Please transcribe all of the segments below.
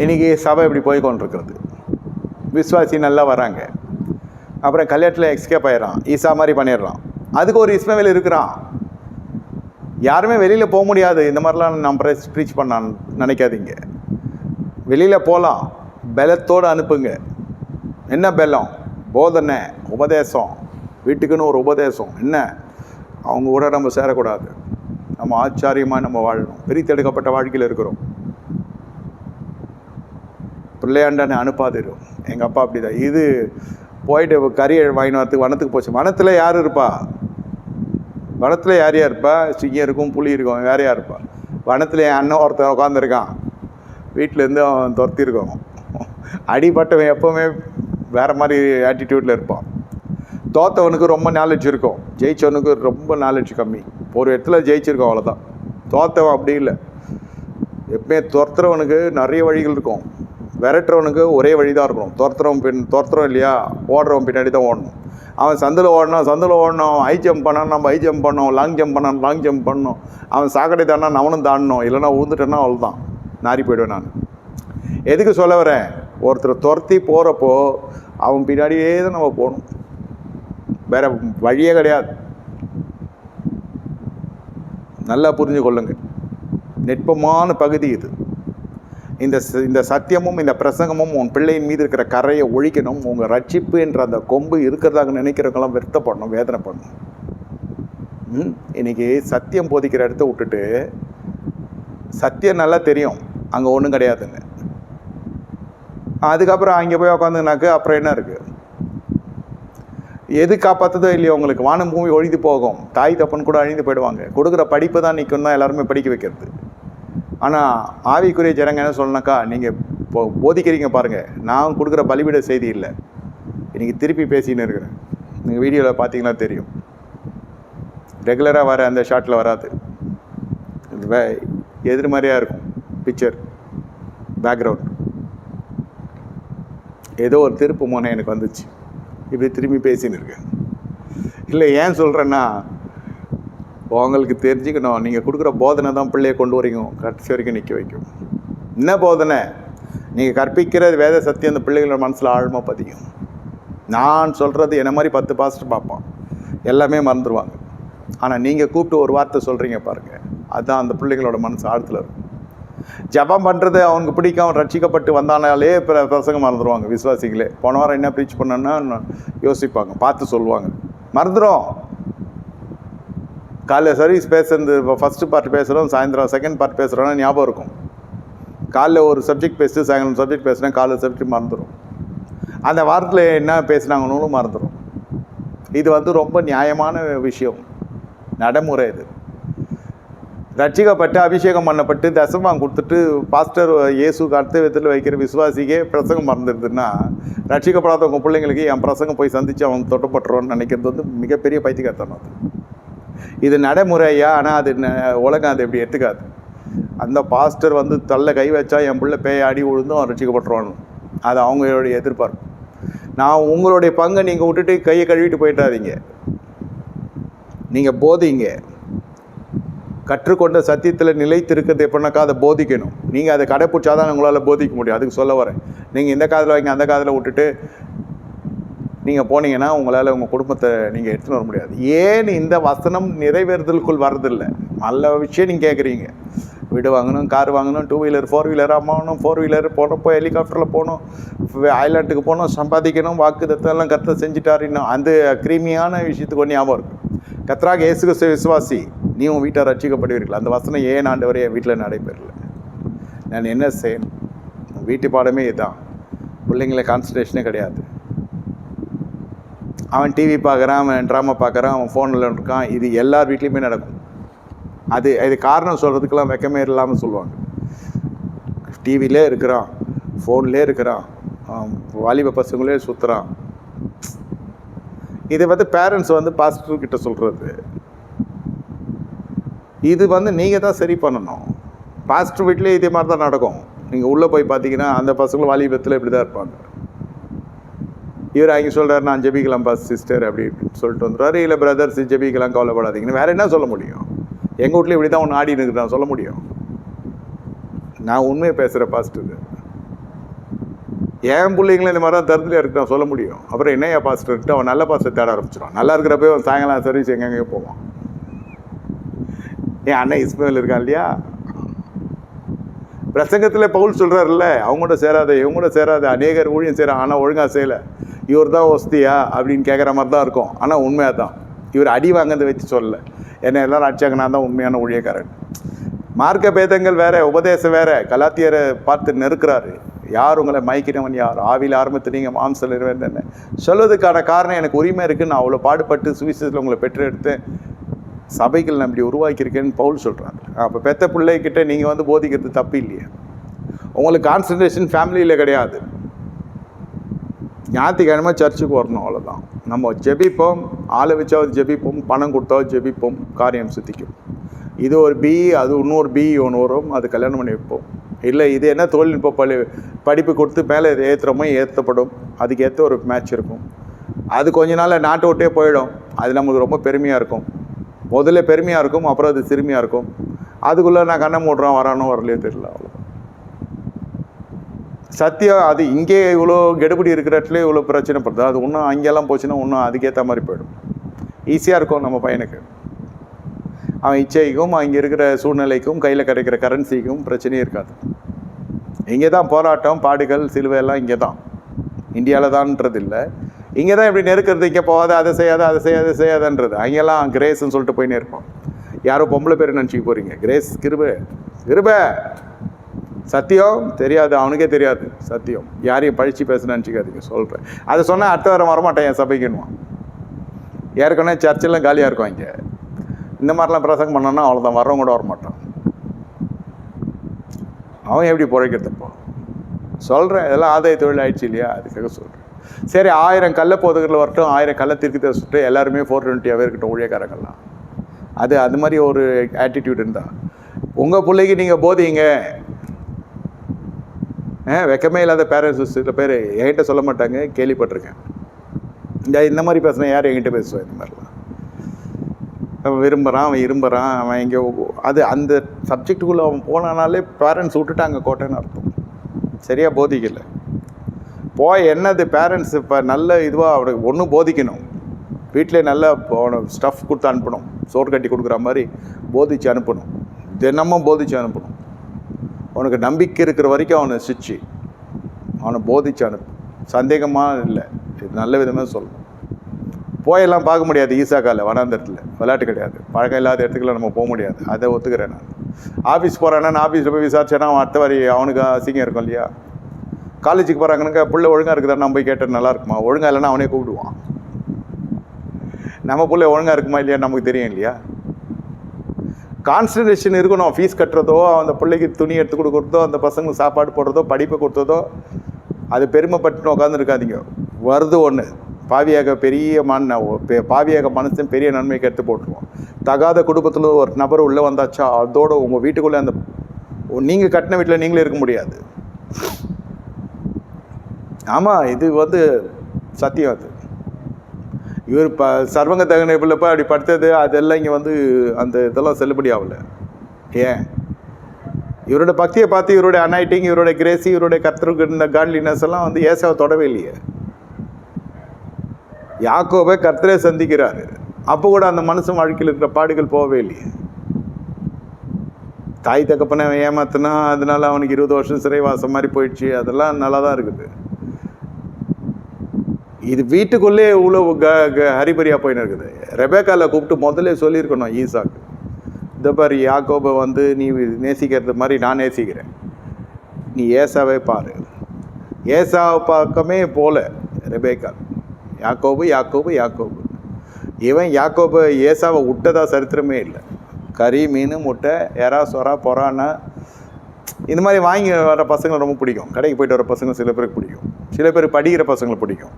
இன்றைக்கி சபை இப்படி போய் கொண்டிருக்கிறது. விஸ்வாசி நல்லா வராங்க. அப்புறம் கல்யாணத்தில் எக்ஸ்கேப் ஆயிடுறான். ஈசா மாதிரி பண்ணிடுறான். அதுக்கு ஒரு இஸ்மவேல் இருக்கிறான். யாருமே வெளியில் போக முடியாது. இந்த மாதிரிலாம் நான் ப்ரெஸ் ப்ரீச் பண்ண நினைக்காதீங்க. வெளியில் போகலாம் பலத்தோடு அனுப்புங்க. என்ன பலம்? போதனை உபதேசம். வீட்டுக்குன்னு ஒரு உபதேசம். என்ன? அவங்க கூட நம்ம சேரக்கூடாது. நம்ம ஆச்சாரியமாக நம்ம வாழணும். பிரித்தெடுக்கப்பட்ட வாழ்க்கையில் இருக்கிறோம். பிள்ளையாண்டானே அனுப்பாதிரும் எங்கள் அப்பா அப்படி தான் இது போயிட்டு கறி வாங்கிட்டு வரத்துக்கு வனத்துக்கு போச்சு. வனத்தில் யார் இருப்பா? வனத்தில் யார் யார் இருப்பா? சிங்கம் இருக்கும் புலி இருக்கும். வேற யார் இருப்பா? வனத்தில் என் அண்ணன் ஒருத்தன் உட்காந்துருக்கான் வீட்டிலேருந்து அவன் துரத்திருக்கோம் அடிபட்டவன் எப்போவுமே வேறு மாதிரி ஆட்டிடியூட்டில் இருப்பான். தோத்தவனுக்கு ரொம்ப நாலேஜ் இருக்கும். ஜெயிச்சவனுக்கு ரொம்ப நாலேஜ் கம்மி. ஒரு இடத்துல ஜெயிச்சிருக்கோம் அவ்வளோதான் தோத்தவன் அப்படி இல்லை. எப்பவுமே துரத்துறவனுக்கு நிறைய வழிகள் இருக்கும். விரட்டுறவனுக்கு ஒரே வழி தான் இருக்கணும். துரத்துறவன் பின் துரத்துறோம் இல்லையா? ஓடுறவன் பின்னாடி தான் ஓடணும். அவன் சந்தில் ஓடணும் சந்தில் ஓடணும் ஹை ஜம்ப் பண்ணான் நம்ம ஹை ஜம்ப் பண்ணோம் லாங் ஜம்ப் பண்ணான் லாங் ஜம்ப் பண்ணோம் அவன் சாக்கடை தாண்டா அவனும் தாண்டணும் இல்லைன்னா விழுந்துட்டேன்னா அவ்வளோதான் நாரி போயிடுவேன் நான். எதுக்கு சொல்ல வரேன்? ஒருத்தர் துரத்தி போகிறப்போ அவன் பின்னாடியே தான் நம்ம போகணும். வேற வழியே கிடையாது. நல்லா புரிஞ்சு கொள்ளுங்க நெட்பமான பகுதி இது. இந்த இந்த சத்தியமும் இந்த பிரசங்கமும் உன் பிள்ளையின் மீது இருக்கிற கரையை ஒழிக்கணும். உங்கள் ரட்சிப்பு என்ற அந்த கொம்பு இருக்கிறதாக நினைக்கிறவங்களாம் வருத்தப்படணும் வேதனை ம்? இன்னைக்கு சத்தியம் போதிக்கிற இடத்த விட்டுட்டு சத்தியம் நல்லா தெரியும். அங்கே ஒன்றும் கிடையாதுன்னு. அதுக்கப்புறம் அங்கே போய் உக்காந்துனாக்க அப்புறம் என்ன இருக்குது எது காப்பாற்றுதோ இல்லையோ உங்களுக்கு. வானம் பூமி ஒழிந்து போகும். தாய் தப்பன் கூட அழிந்து போயிடுவாங்க. கொடுக்குற படிப்பு தான் நிற்கும் தான் எல்லாருமே படிக்க வைக்கிறது. ஆனால் ஆவிக்குரிய ஜனங்க என்ன சொல்லணாக்கா நீங்கள் போ போதிக்கிறீங்க பாருங்கள் நான் கொடுக்குற பலிபீட செய்தி இல்லை. இன்றைக்கி திருப்பி பேசின்னு இருக்கிறேன். நீங்கள் வீடியோவில் பார்த்தீங்கன்னா தெரியும். ரெகுலராக வர அந்த ஷாட்டில் வராது. இது வே எதிர்மறையாக இருக்கும். பிக்சர் பேக்ரவுண்ட் ஏதோ ஒரு திருப்பு முனை எனக்கு வந்துச்சு. இப்படி திரும்பி பேசின்னு இருக்கேன். இல்லை ஏன் சொல்கிறேன்னா உங்களுக்கு தெரிஞ்சுக்கணும். நீங்கள் கொடுக்குற போதனை தான் பிள்ளையை கொண்டு வரீங்க கடைசி வரைக்கும் நிற்க வைக்கும். என்ன போதனை? நீங்கள் கற்பிக்கிற வேத சத்தியம் அந்த பிள்ளைகளோட மனசில் ஆழமாக பதியும். நான் சொல்கிறது என்ன மாதிரி பத்து பாஸ்டர் பார்ப்பான். எல்லாமே மறந்துடுவாங்க ஆனால் நீங்கள் கூப்பிட்டு ஒரு வார்த்தை சொல்கிறீங்க பாருங்கள் அதுதான் அந்த பிள்ளைகளோட மனசு ஆழத்தில் இருக்கும். ஜபம் பண்ணுறது அவனுக்கு பிடிக்கும். அவன் ரட்சிக்கப்பட்டு வந்தானாலே பிற பசங்க மறந்துடுவாங்க விசுவாசிகளே. போன வாரம் என்ன ப்ரீச் பண்ணேன்னா யோசிப்பாங்க. பார்த்து சொல்லுவாங்க. மறந்துடும் காலைல சர்வீஸ் பேசுறது ஃபஸ்ட்டு பார்ட் பேசுகிறோம் சாயந்தரம் செகண்ட் பார்ட் பேசுகிறோன்னா ஞாபகம் இருக்கும். காலைல ஒரு சப்ஜெக்ட் பேசிட்டு சாயங்காலம் சப்ஜெக்ட் பேசுனா காலைல சப்ஜெக்ட் மறந்துடும் அந்த வாரத்தில் என்ன பேசுனாங்கன்னு மறந்துடும் இது வந்து ரொம்ப நியாயமான விஷயம். நடைமுறை இது. ரட்சிக்கப்பட்டு அபிஷேகம் பண்ணப்பட்டு தசமாம் கொடுத்துட்டு பாஸ்டர் இயேசு கர்த்தவியத்தில் வைக்கிற விசுவாசிக்கே பிரசங்கம் மறந்துடுதுன்னா ரட்சிக்கப்படாத உங்கள் பிள்ளைங்களுக்கு என் பிரசங்கம் போய் சந்தித்து அவங்க தொட்டப்பட்டுருவோன்னு நினைக்கிறது வந்து மிகப்பெரிய பைத்தியக்காரத்தனம் அது. இது நடைமுறையா? ஆனால் அது உலகம் அது எப்படி எடுத்துக்காது. அந்த பாஸ்டர் வந்து தள்ள கை வச்சா என் பிள்ளை பேய் ஆடி விழுந்தும் அவன் ரட்சிக்கப்பட்டுருவான் அது அவங்களுடைய எதிர்பார்ப்பு. நான் உங்களுடைய பங்கை நீங்கள் விட்டுட்டு கையை கழுவிட்டு போயிட்டாதீங்க நீங்கள் போதிங்க. கற்றுக்கொண்ட சத்தியத்தில் நிலைத்திருக்கிறது எப்படின்னாக்கா அதை போதிக்கணும். நீங்கள் அதை கடைப்பிடிச்சாதான் உங்களால் போதிக்க முடியும். அதுக்கு சொல்ல வரேன். நீங்கள் இந்த காதில் வைங்க அந்த காதில் விட்டுட்டு நீங்கள் போனீங்கன்னா உங்களால் உங்கள் குடும்பத்தை நீங்கள் எடுத்துன்னு வர முடியாது. ஏன் இந்த வசனம் நிறைவேறுதலுக்குள் வரதில்லை நல்ல விஷயம் நீங்கள் கேட்குறீங்க வீடு வாங்கணும் கார் வாங்கணும் டூ வீலர் ஃபோர் வீலராக வாங்கணும் ஃபோர் வீலர் போனப்போ ஹெலிகாப்டரில் போகணும் ஐலாண்டுக்கு போகணும் சம்பாதிக்கணும் வாக்கு தத்தெல்லாம் கத்த செஞ்சுட்டாரு இன்னும். அந்த கிருமியான விஷயத்துக்கு ஒன்று ஞாபகம் இருக்கும் கத்ராக இயேசுக கிறிஸ்து விசுவாசி நீ உன் வீட்டை ரட்சிக்கப்படுவீர்கள் அந்த வசனம் ஏன் ஆண்டு வரை என் வீட்டில் நடைபெறல? நான் என்ன செய்யணும்? வீட்டு பாடமே இதுதான் பிள்ளைங்களை கான்சன்ட்ரேஷனே கிடையாது. அவன் டிவி பார்க்குறான் அவன் ட்ராமா பார்க்குறான் அவன் ஃபோனில் இருக்கான். இது எல்லார் வீட்லேயுமே நடக்கும். அது இது காரணம் சொல்கிறதுக்கெல்லாம் வெக்கமே இல்லாமல் சொல்லுவாங்க. டிவிலே இருக்கிறான் ஃபோன்லே இருக்கிறான் வாலிப பசங்களே சுற்றுறான் இதை வந்து பேரண்ட்ஸ் வந்து பாசிட்டிவ் கிட்ட சொல்கிறது இது வந்து நீங்கள் தான் சரி பண்ணணும். பாசிட்டிவ் வீட்லேயே இதே மாதிரி தான் நடக்கும். நீங்கள் உள்ளே போய் பார்த்தீங்கன்னா அந்த பசங்களும் வாலிபத்தில் இப்படி தான் இருப்பாங்க. இவர் அங்கே சொல்கிறார் நான் ஜெபிக்கலாம் பாஸ் சிஸ்டர் அப்படி சொல்லிட்டு வந்துடுறாரு இல்லை பிரதர்ஸ் ஜெபிக்கலாம் கவலைப்படாதீங்கன்னு. வேறு என்ன சொல்ல முடியும்? எங்கள் வீட்டில் இப்படி தான் ஒன்று ஆடி நான் சொல்ல முடியும்? நான் உண்மையை பேசுகிற பாஸ்டர் என் பிள்ளைங்களும் இந்த மாதிரி தான் தருதலையாக இருக்கு நான் சொல்ல முடியும். அப்புறம் என்னையா பாஸ்டர் இருக்கு? அவன் நல்ல பாஸ்டர் தேட ஆரம்பிச்சிடும் நல்லா இருக்கிறப்ப அவன் சாயங்காலம் சர்வீஸ் எங்கெங்கேயோ போவான். என் அண்ணன் இஸ்மேல் இருக்கான் இல்லையா? பிரசங்கத்தில் பவுல் சொல்கிறாருல்ல அவங்க கூட சேராத இவங்க கூட சேராத அநேகர் ஊழியம் செய்கிறான் ஆனால் ஒழுங்காக செய்யலை. இவர் தான் ஒஸ்தியா அப்படின்னு கேட்குற மாதிரி தான் இருக்கும். ஆனால் உண்மையாக தான். இவர் அடி வாங்கினதை வச்சு சொல்லலை. என்ன எல்லாரும் அடிச்சாங்க நான் தான் உண்மையான ஊழியக்காரன். மார்க்க பேதங்கள் வேற உபதேசம் வேற. கலாத்தியரை பார்த்து நெருக்கிறாரு. யார் உங்களை மயக்கினவன்? யார்? ஆவியில் ஆரம்பத்து நீங்கள் மாம்சல் என்ன சொல்வதுக்கான காரணம் எனக்கு உரிமை இருக்குன்னு நான் அவ்வளோ பாடுபட்டு சுவிசேஷத்தில் உங்களை பெற்றெடுத்தேன். சபைகள் நான் இப்படி உருவாக்கியிருக்கேன்னு பவுல் சொல்கிறாங்க அப்போ பெத்த பிள்ளைகிட்ட நீங்கள் வந்து போதிக்கிறது தப்பு இல்லையே. உங்களுக்கு கான்சன்ட்ரேஷன் ஃபேமிலியில் கிடையாது. ஞாயிற்றுக்கிழமை சர்ச்சுக்கு வரணும் அவ்வளோதான் நம்ம ஜெபிப்போம் ஆளை வச்சாவது ஜெபிப்போம் பணம் கொடுத்தாவது ஜெபிப்போம் காரியம் சுத்திக்கும். இது ஒரு பி அது இன்னொரு பி ஒன்று வரும் அது கல்யாணம் பண்ணி வைப்போம். இல்லை இது என்ன தொழில்நுட்ப படி படிப்பு கொடுத்து மேலே இது ஏற்றுறோமோ ஏற்றப்படும் அதுக்கேற்ற ஒரு மேட்ச் இருக்கும். அது கொஞ்ச நாள் நாட்டை விட்டே போயிடும். அது நம்மளுக்கு ரொம்ப பெருமையாக இருக்கும். முதல்ல பெருமையாக இருக்கும் அப்புறம் அது சிறுமியாக இருக்கும். அதுக்குள்ளே நான் கண்ணை மூடுறோம் வரானோ வரலையோ தெரியல. சத்தியம் அது இங்கே இவ்வளோ கெடுபடி இருக்கிற இடத்துல இவ்வளோ பிரச்சனை படுது. அது இன்னும் அங்கெல்லாம் போச்சுன்னா இன்னும் அதுக்கேற்ற மாதிரி போயிடும். ஈஸியாக இருக்கும் நம்ம பையனுக்கு. அவன் இச்சைக்கும் அங்கே இருக்கிற சூழ்நிலைக்கும் கையில் கிடைக்கிற கரன்சிக்கும் பிரச்சனையே இருக்காது. இங்கே தான் போராட்டம் பாடுகள் சிலுவையெல்லாம் இங்கே தான் இந்தியாவில் தான்ன்றது இல்லை இங்கே தான் இப்படி நெருக்கிறது இங்கே போகாத அதை செய்யாத அதை செய்யாத செய்யாதன்றது. அங்கெல்லாம் கிரேஸ்ன்னு சொல்லிட்டு போயின்னு இருப்பான் யாரோ பொம்பளை பேர் நினச்சிக்க போகிறீங்க கிரேஸ் கிருப. கிருப. சத்தியம் தெரியாது அவனுக்கே தெரியாது. சத்தியம். யாரையும் பழிச்சு பேச நினச்சிக்காதீங்க சொல்கிறேன் அதை சொன்னால் அடுத்த வாரம் வரமாட்டேன் என் சபைக்குன்னுவான் ஏற்கனவே சர்ச்செல்லாம் காலியாக இருக்கும் இங்கே. இந்த மாதிரிலாம் பிரசங்கம் பண்ணோன்னா அவ்வளோதான் வரவங்க கூட வரமாட்டான். அவன் எப்படி பிழைக்கிறதப்போ சொல்கிறேன் இதெல்லாம் ஆதாய தொழில் ஆயிடுச்சு இல்லையா? அதுக்காக சொல்கிறேன் சரி ஆயிரம் கல்லை போதுகளில் வரட்டும் ஆயிரம் கல்லை திருக்கி சொல்லிட்டு எல்லாருமே ஃபோர் டுவெண்ட்டியாகவே இருக்கட்டும் ஊழியக்காரங்கள்லாம். அது அது மாதிரி ஒரு ஆட்டிடியூட் இருந்தால் உங்கள் பிள்ளைக்கு நீங்கள் போதிங்க வெக்கமே இல்லாத பேரண்ட்ஸ் சில பேர் என்கிட்ட சொல்ல மாட்டாங்க கேள்விப்பட்டிருக்கேன். இந்த இந்த மாதிரி பேசுனா யார் என்கிட்ட பேசுவேன் இந்த மாதிரிலாம்? அவன் விரும்புகிறான் அவன் இரும்புறான் அவன் இங்கே அது அந்த சப்ஜெக்டுக்குள்ளே அவன் போனானாலே பேரண்ட்ஸ் விட்டுட்டாங்க கோட்டைன்னு அர்த்தம். சரியாக போதிக்கல. போய் என்னது பேரண்ட்ஸ் இப்போ நல்ல இதுவாக அவனுக்கு ஒன்றும் போதிக்கணும். வீட்டிலே நல்ல அவனை ஸ்டஃப் கொடுத்து அனுப்பணும். சோறு கட்டி கொடுக்குற மாதிரி போதிச்சு அனுப்பணும். தினமும் போதிச்சு அனுப்பணும். அவனுக்கு நம்பிக்கை இருக்கிற வரைக்கும் அவனை சிச்சு அவனை போதிச்சு அனுப்பு. சந்தேகமாக இல்லை. இது நல்ல விதமாக சொல்லணும். போயெல்லாம் பார்க்க முடியாது ஈசாக்கால வனாந்தரத்தில். விளையாட்டு கிடையாது. பழக்கம் இல்லாத இடத்துக்குலாம் நம்ம போக முடியாது. அதை ஒத்துக்கிறேன் நான். ஆஃபீஸ் போகிறான்னா நான் ஆஃபீஸில் போய் விசாரிச்சேன்னா அவன் அடுத்த வரி அவனுக்கு அசிங்கம் இருக்கும் இல்லையா? காலேஜுக்கு போகிறாங்கனாக்கா பிள்ளை ஒழுங்காக இருக்குதா? நம்ம போய் கேட்டால் நல்லா இருக்குமா? ஒழுங்காக இல்லைன்னா அவனே கூப்பிடுவான். நம்ம பிள்ளை ஒழுங்காக இருக்குமா இல்லையா நமக்கு தெரியும் இல்லையா? கான்சன்ட்ரேஷன் இருக்கணும். ஃபீஸ் கட்டுறதோ அந்த பிள்ளைக்கு துணி எடுத்து கொடுக்குறதோ அந்த பசங்களுக்கு சாப்பாடு போடுறதோ படிப்பை கொடுத்ததோ அது பெருமைப்பட்டு உட்காந்துருக்காதீங்க வருது ஒன்று பாவியாக பெரிய மண் பாவியாக மனுஷன் பெரிய நன்மைக்கு எடுத்து போட்டுருவோம். தகாத குடும்பத்தில் ஒரு நபர் உள்ளே வந்தாச்சா அதோட உங்கள் வீட்டுக்குள்ளே அந்த நீங்கள் கட்டின வீட்டில் நீங்களே இருக்க முடியாது. ஆமாம் இது வந்து சத்தியம் அது. இவர் ப சர்வங்க தகனைப்பில் போய் அப்படி படுத்தது அதெல்லாம் இங்கே வந்து அந்த இதெல்லாம் செல்லுபடி ஆகல. ஏன்? இவரோட பக்தியை பார்த்து இவருடைய அனாயிட்டிங் இவருடைய கிரேசி இவருடைய கர்த்தருக்கு இருந்த காட்லினஸ் எல்லாம் வந்து ஏசாவை தொடவே இல்லையே. யாக்கோவை கர்த்தரே சந்திக்கிறாரு. அப்போ கூட அந்த மனுஷன் வாழ்க்கையில் இருக்கிற பாடுகள் போகவே இல்லையே. தாய் தகப்பனை அவன் ஏமாத்தினா அதனால அவனுக்கு இருபது வருஷம் சிறைவாசம் மாதிரி போயிடுச்சு. அதெல்லாம் நல்லா தான் இருக்குது. இது வீட்டுக்குள்ளே இவ்வளோ க க ஹரிபரியாக போயின்னு இருக்குது. ரெபேக்காவில் கூப்பிட்டு முதல்ல சொல்லியிருக்கணும் ஈசாக்கு. இந்த பாரு யாக்கோபை வந்து நீ நேசிக்கிறது மாதிரி நான் நேசிக்கிறேன். நீ ஏசாவே பாரு. ஏசா பக்கமே போல ரெபேக்கா. யாக்கோபு யாக்கோபு யாக்கோபு. இவன் யாக்கோபு ஏசாவை விட்டதா சரித்திரமே இல்லை. கறி மீன் முட்டை எறா சொரா பொறானா. இந்த மாதிரி வாங்கி வர பசங்களை ரொம்ப பிடிக்கும். கடைக்கு போயிட்டு வர பசங்க சில பேருக்கு பிடிக்கும். சில பேர் படிக்கிற பசங்களை பிடிக்கும்.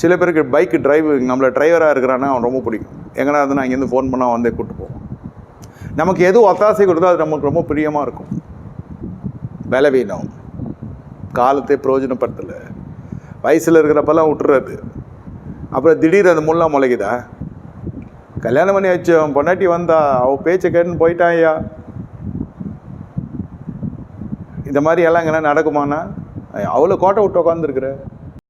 சில பேருக்கு பைக் டிரைவ் நம்மளை டிரைவராக இருக்கிறான்னா அவன் ரொம்ப பிடிக்கும். எங்கன்னா வந்து நான் இங்கேருந்து ஃபோன் பண்ணால் வந்தே கூப்பிட்டு போவோம் நமக்கு எது ஒத்தாசை கொடுத்தோ அது நமக்கு ரொம்ப பிரியமாக இருக்கும். பலவீனம். காலத்தை பிரயோஜனப்படுத்தலை வயசில் இருக்கிறப்பெல்லாம் விட்டுறது. அப்புறம் திடீர் அந்த முள்ளா முளைக்குதா? கல்யாணம் பண்ணி வச்சு அவன் பொண்டாட்டி வந்தா அவள் பேச்சை கேட்டுன்னு போயிட்டான் ஐயா. இந்த மாதிரி எல்லாம் இங்கே நடக்குமாண்ணா? அவ்வளோ கோட்டை விட்டு உட்காந்துருக்குற